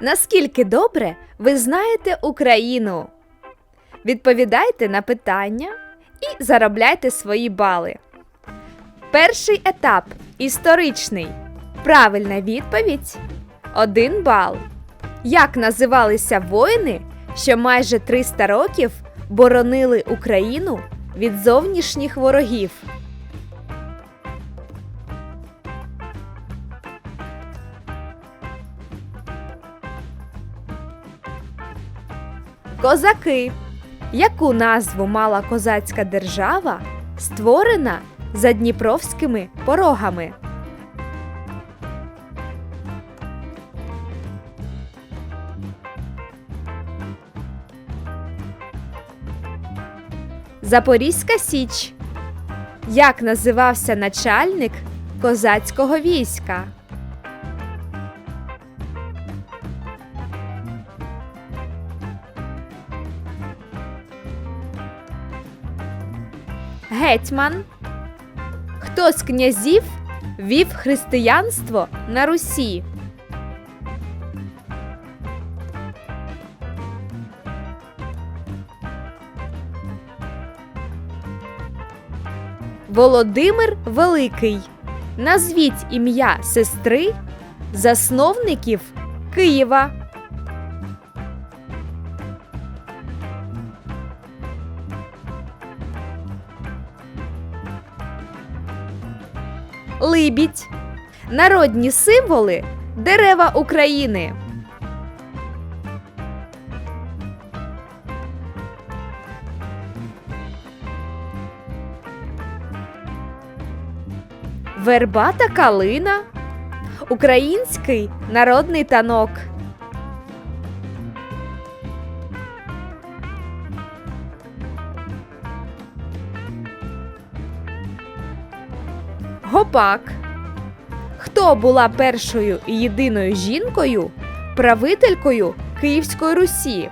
Наскільки добре ви знаєте Україну? Відповідайте на питання і заробляйте свої бали. Перший етап історичний. Правильна відповідь 1 бал. Як називалися воїни, що майже 300 років боронили Україну від зовнішніх ворогів? Козаки. Яку назву мала козацька держава, створена за дніпровськими порогами? Запорізька Січ. Як називався начальник козацького війська? Гетьман. Хто з князів вів християнство на Русі? Володимир Великий. Назвіть ім'я сестри засновників Києва. Либідь. Народні символи дерева України. Верба та калина. Український народний танок. Гопак. Хто була першою і єдиною жінкою, правителькою Київської Русі?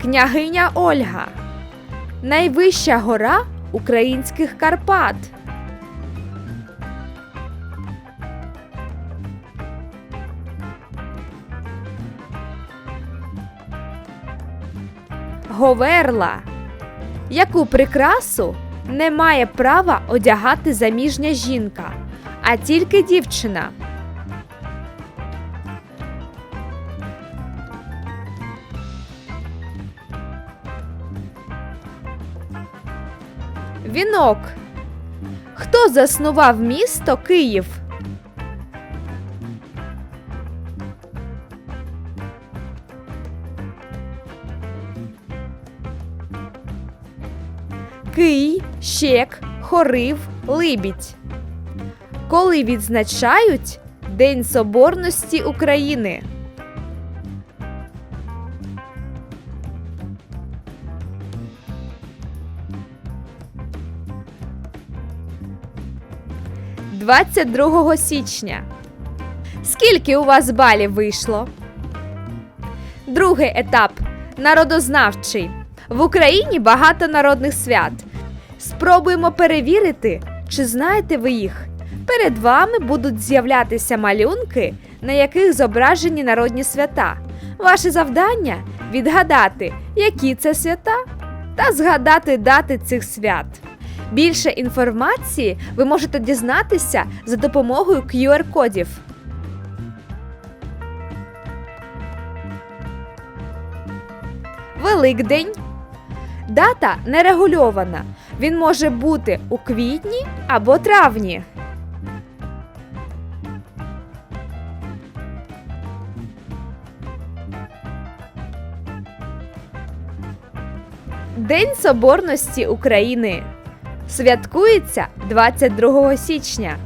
Княгиня Ольга. Найвища гора українських Карпат. Говерла. Яку прикрасу не має права одягати заміжня жінка, а тільки дівчина? Вінок. Хто заснував місто Київ? Кий, Щек, Хорив, Либідь. Коли відзначають День Соборності України? Двадцять другого січня. Скільки у вас балів вийшло? Другий етап народознавчий. В Україні багато народних свят. Спробуємо перевірити, чи знаєте ви їх. Перед вами будуть з'являтися малюнки, на яких зображені народні свята. Ваше завдання відгадати, які це свята, та згадати дати цих свят. Більше інформації ви можете дізнатися за допомогою QR-кодів. Великдень. Дата нерегульована. Він може бути у квітні або травні. День Соборності України святкується 22 січня.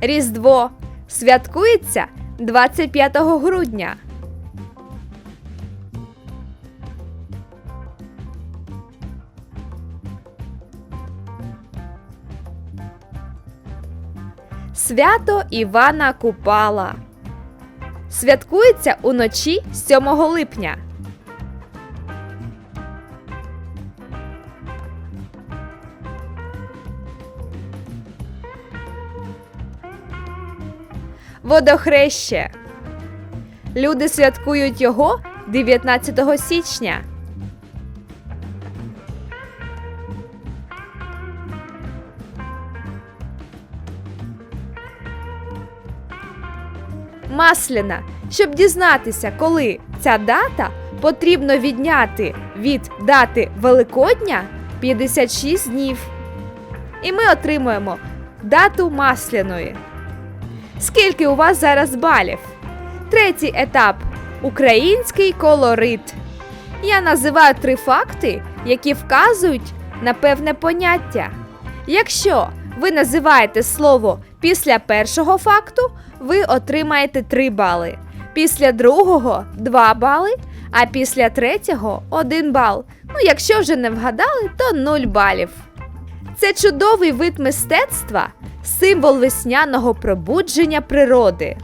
Різдво святкується 25 грудня. Свято Івана Купала. Святкується уночі 7 липня. Водохреще. Люди святкують його 19 січня. Масляна. Щоб дізнатися, коли ця дата, потрібно відняти від дати Великодня 56 днів. І ми отримуємо дату масляної. Скільки у вас зараз балів? Третій етап український колорит. Я називаю три факти, які вказують на певне поняття. Якщо ви називаєте слово після першого факту, ви отримаєте 3 бали. Після другого 2 бали, а після третього 1 бал. Ну, якщо вже не вгадали, то 0 балів. Це чудовий вид мистецтва, символ весняного пробудження природи.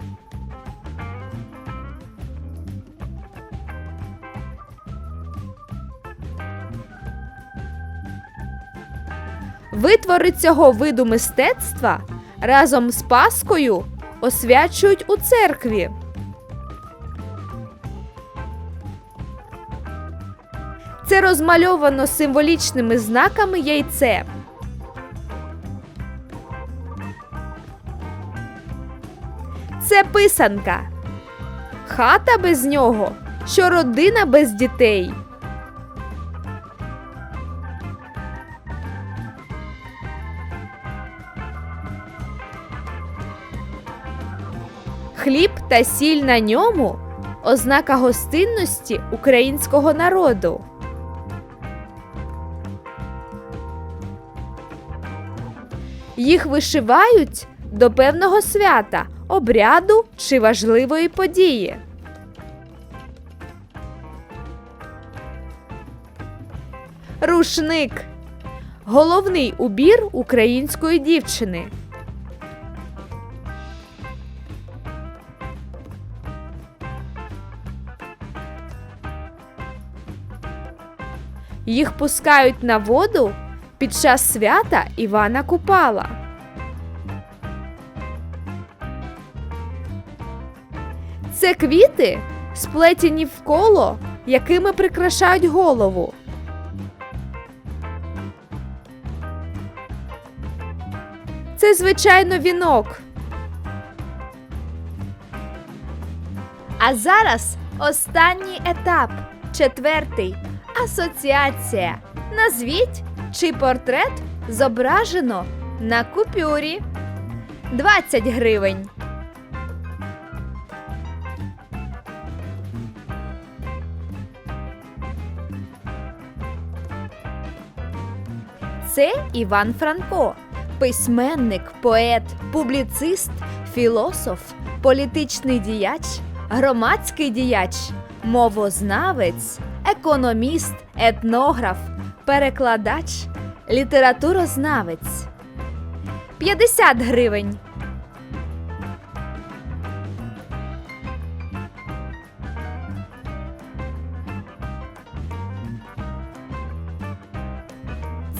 Витвори цього виду мистецтва разом з Паскою освячують у церкві. Це розмальовано символічними знаками яйце. Це писанка. Хата без нього, що родина без дітей. Хліб та сіль на ньому ознака гостинності українського народу. Їх вишивають до певного свята, обряду чи важливої події. Рушник головний убір української дівчини. Їх пускають на воду під час свята Івана Купала. Це квіти, сплетені в коло, якими прикрашають голову. Це, звичайно, вінок. А зараз останній етап, четвертий асоціація. Назвіть, чи портрет зображено на купюрі 20 гривень. Це Іван Франко, письменник, поет, публіцист, філософ, політичний діяч, громадський діяч, мовознавець, економіст, етнограф, перекладач, літературознавець. 50 гривень.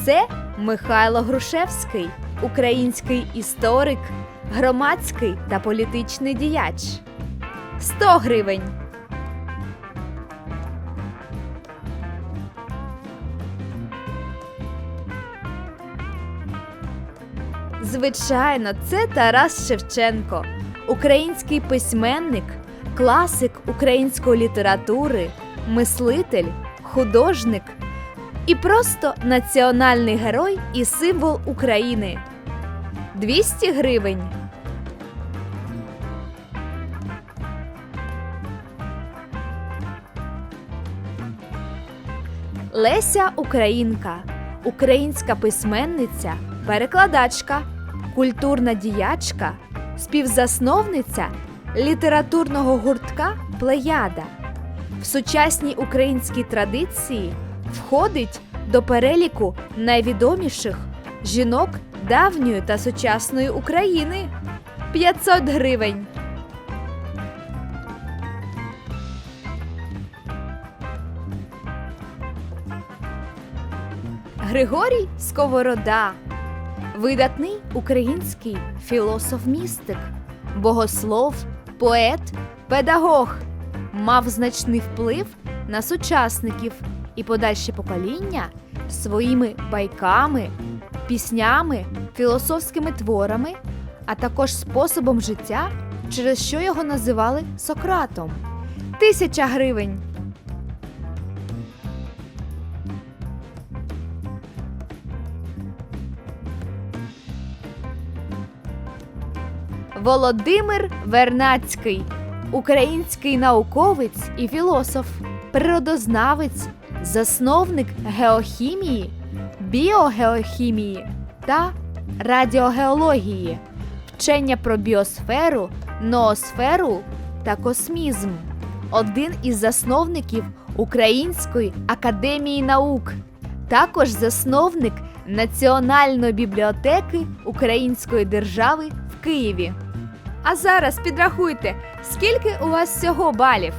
Це Михайло Грушевський, український історик, громадський та політичний діяч. 100 гривень. Звичайно, це Тарас Шевченко, український письменник, класик української літератури, мислитель, художник і просто національний герой і символ України. 200 гривень. Леся Українка, українська письменниця, перекладачка, культурна діячка, співзасновниця літературного гуртка Плеяда. В сучасній українській традиції входить до переліку найвідоміших жінок давньої та сучасної України. 500 гривень. Григорій Сковорода видатний український філософ-містик, богослов, поет, педагог, мав значний вплив на сучасників і подальші покоління своїми байками, піснями, філософськими творами, а також способом життя, через що його називали Сократом. Тисяча гривень. Володимир Вернацький, український науковець і філософ, природознавець, засновник геохімії, біогеохімії та радіогеології, вчення про біосферу, ноосферу та космізм. Один із засновників Української академії наук, також засновник Національної бібліотеки Української держави в Києві. А зараз підрахуйте, скільки у вас всього балів.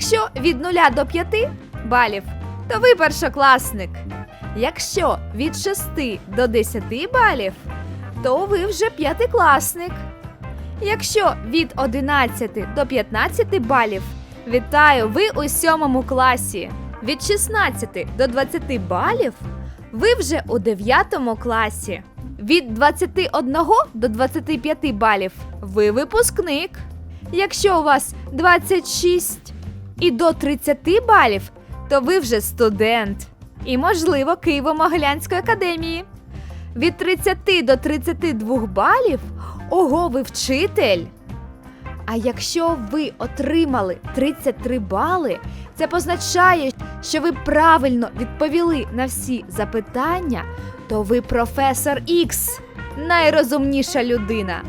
Якщо від 0 до 5 балів, то ви першокласник. Якщо від 6 до 10 балів, то ви вже п'ятикласник. Якщо від 11 до 15 балів, вітаю, ви у сьомому класі. Від 16 до 20 балів ви вже у 9 класі. Від 21 до 25 балів ви випускник. Якщо у вас 26 і до 30 балів, то ви вже студент. І, можливо, Києво-Могилянської академії. Від 30 до 32 балів ого, ви вчитель. А якщо ви отримали 33 бали, це позначає, що ви правильно відповіли на всі запитання, то ви професор Ікс, найрозумніша людина.